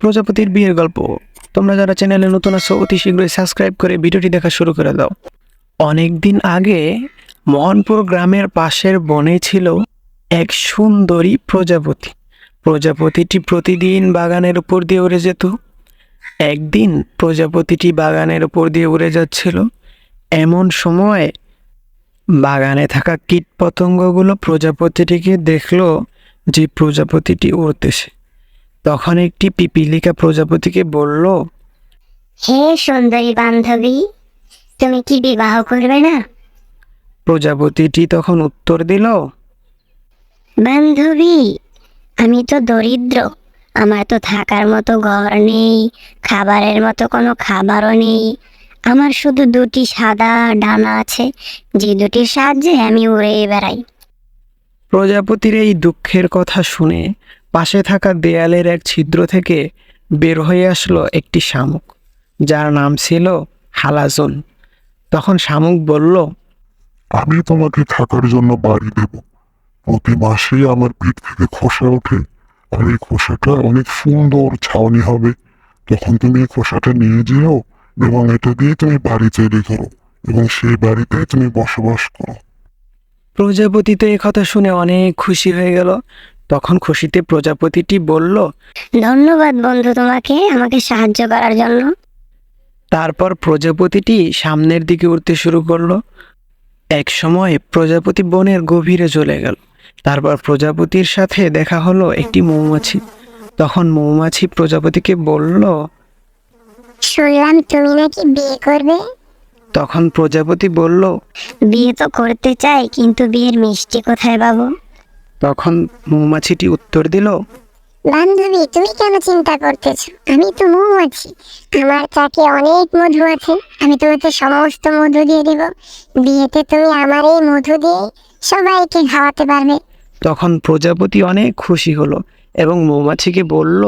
প্রজাপতির বিয়ের গল্প। তোমরা যারা চ্যানেলে নতুন আছো, অতি শীঘ্রই সাবস্ক্রাইব করে ভিডিওটি দেখা শুরু করে দাও। অনেক দিন আগে মোহনপুর গ্রামের পাশের বনে ছিল এক সুন্দরী প্রজাপতি। প্রজাপতিটি প্রতিদিন বাগানের উপর দিয়ে উড়ে যেত। একদিন প্রজাপতিটি বাগানের উপর দিয়ে উড়ে যাচ্ছিল। এমন সময় বাগানে থাকা কীট পতঙ্গগুলো প্রজাপতিটিকে দেখল যে প্রজাপতিটি উড়তেছে। তখন একটি পিপিলিকা প্রজাপতিকে বলল হে সুন্দরী বান্ধবী তুমি কি বিবাহ করবে না? প্রজাপতিটি তখন উত্তর দিল বান্ধবী আমি তো দরিদ্র আমার তো থাকার মতো ঘর নেই খাবারের মতো কোনো খাবারও নেই। আমার শুধু দুটি সাদা ডানা আছে যে দুটির সাহায্যে আমি উড়ে বেড়াই। প্রজাপতির এই দুঃখের কথা শুনে পাশে থাকা দেয়ালের এক ছিদ্র থেকে বের হয়ে আসলো একটি শামুক যার নাম ছিল হালাজন। তখন শামুক বলল আমি তোমাকে থাকার জন্য বাড়ি দেব। প্রতি মাসেই আমার পিঠ থেকে খোসা ওঠে আর এই খোসাটা অনেক সুন্দর ছাউনি হবে। তখন তুমি এই খোসাটা নিয়ে যেও এবং এটা দিয়ে তুমি বাড়ি তৈরি করো এবং সেই বাড়িতে তুমি বসবাস করো। প্রজাপতি তো এই কথা শুনে অনেক খুশি হয়ে গেল। তখন খুশিতে প্রজাপতিটি বলল ধন্যবাদ বন্ধু তোমাকে আমাকে সাহায্য করার জন্য। তারপর প্রজাপতিটি সামনের দিকে উঠতে শুরু করল। এক সময় প্রজাপতি বনের গভীরে চলে গেল। তারপর প্রজাপতির সাথে দেখা হলো একটি মৌমাছি। তখন মৌমাছি প্রজাপতিকে বলল শুনলাম তুমি নাকি বিয়ে করবে। তখন প্রজাপতি বলল বিয়ে তো করতে চাই কিন্তু বিয়ের মিষ্টি কোথায় পাবো? তখন মৌমাছিটি উত্তর দিল বান্ধবী তুমি কেন চিন্তা করতেছো? আমি তো মৌমাছি। আমার চাকে অনেক মধু আছে। আমি তোমাকে সমস্ত মধু দিয়ে দিব। বিয়েতে তুমি আমার এই মধু দিয়ে সবাইকে খাওয়াতে পারবে। তখন প্রজাপতি অনেক খুশি হলো এবং মৌমাছিকে বলল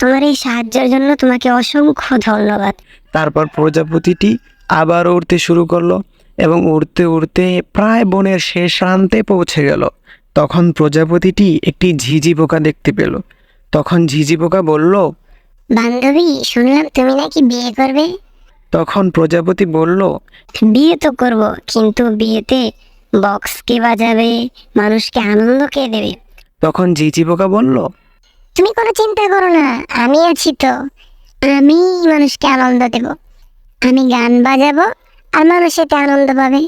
তোমার এই সাহায্যের জন্য তোমাকে অসংখ্য ধন্যবাদ। তারপর প্রজাপতিটি আবার উড়তে শুরু করল এবং উড়তে উড়তে প্রায় বনের শেষ প্রান্তে পৌঁছে গেল। তখন প্রজাপতিটি একটি ঝিঝি পোকা দেখতে পেল। তখন ঝিঝি পোকা বলল বান্ধবী শুনলাম তুমি নাকি বিয়ে করবে। তখন প্রজাপতি বলল বিয়ে তো করব কিন্তু বিয়েতে বক্স কে বাজাবে মানুষকে আনন্দ কে দেবে? তখন ঝিঝি পোকা বলল তুমি কোনো চিন্তা করো না আমি আছি তো। আমি মানুষকে আনন্দ দেব। আমি গান বাজাবো আর মানুষ এতে আনন্দ পাবে।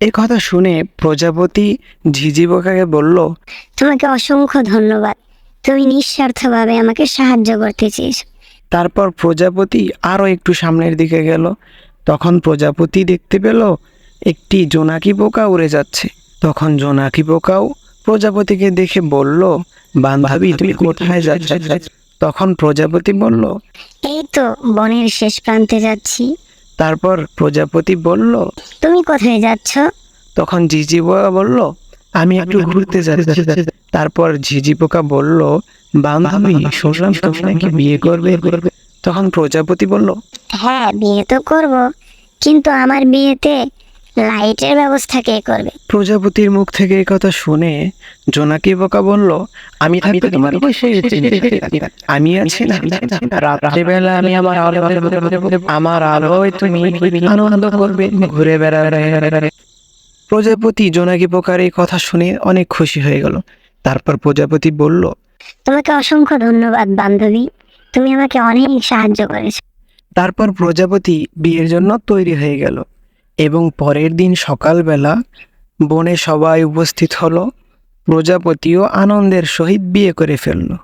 এ কথা শুনে প্রজাপতি ঝিঝি পোকাকে বলল তোমাকে অসংখ্য ধন্যবাদ। তুমি নিঃস্বার্থভাবে আমাকে সাহায্য করতে চেয়েছো। তারপর প্রজাপতি আরও একটু সামনের দিকে গেল। তখন প্রজাপতি দেখতে পেল একটি জোনাকি পোকা উড়ে যাচ্ছে। তখন জোনাকি পোকাও প্রজাপতিকে দেখে বলল বান্ধবী তুমি কোথায় যাচ্ছ? তখন প্রজাপতি বলল এই তো বনের শেষ প্রান্তে যাচ্ছি। তারপর প্রজাপতি বলল তুমি কোথায় যাচ্ছ? তখন ঝিঝি পোকা বলল আমি একটু ঘুরতে যাচ্ছি। তারপর ঝিঝি পোকা বলল বান্ধবী শুনলাম তুমি নাকি বিয়ে করবে। তখন প্রজাপতি বলল হ্যাঁ বিয়ে তো করব কিন্তু আমার বিয়েতে লাইটের ব্যবস্থা কে করবে? প্রজাপতির মুখ থেকে এই কথা শুনে জোনাকি বোকা বলল আমি থাকতে তোমার কিসের চিন্তা? আমি আছি না রাত্রিবেলা আমি আমার আলো আমার আলোয় তুমি আনন্দ করবে। ঘুরে বেড়াবে। প্রজাপতি জোনাকি পোকার এই কথা শুনে অনেক খুশি হয়ে গেল। তারপর প্রজাপতি বলল তোমাকে অসংখ্য ধন্যবাদ বান্ধবী। তুমি আমাকে অনেক সাহায্য করেছ। তারপর প্রজাপতি বিয়ের জন্য তৈরি হয়ে গেল। এবং পরের দিন সকালবেলা বনে সবাই উপস্থিত হলো। প্রজাপতিও আনন্দের সহিত বিয়ে করে ফেলল।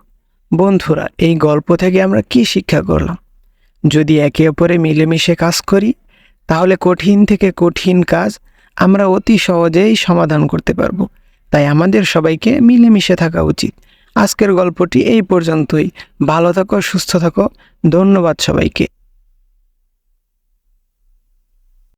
বন্ধুরা, এই গল্প থেকে আমরা কি শিক্ষা করলাম? যদি একে অপরে মিলেমিশে কাজ করি, তাহলে কঠিন থেকে কঠিন কাজ আমরা অতি সহজেই সমাধান করতে পারব। তাই আমাদের সবাইকে মিলেমিশে থাকা উচিত। আজকের গল্পটি এই পর্যন্তই। ভালো থাকো, সুস্থ থাকো। ধন্যবাদ সবাইকে।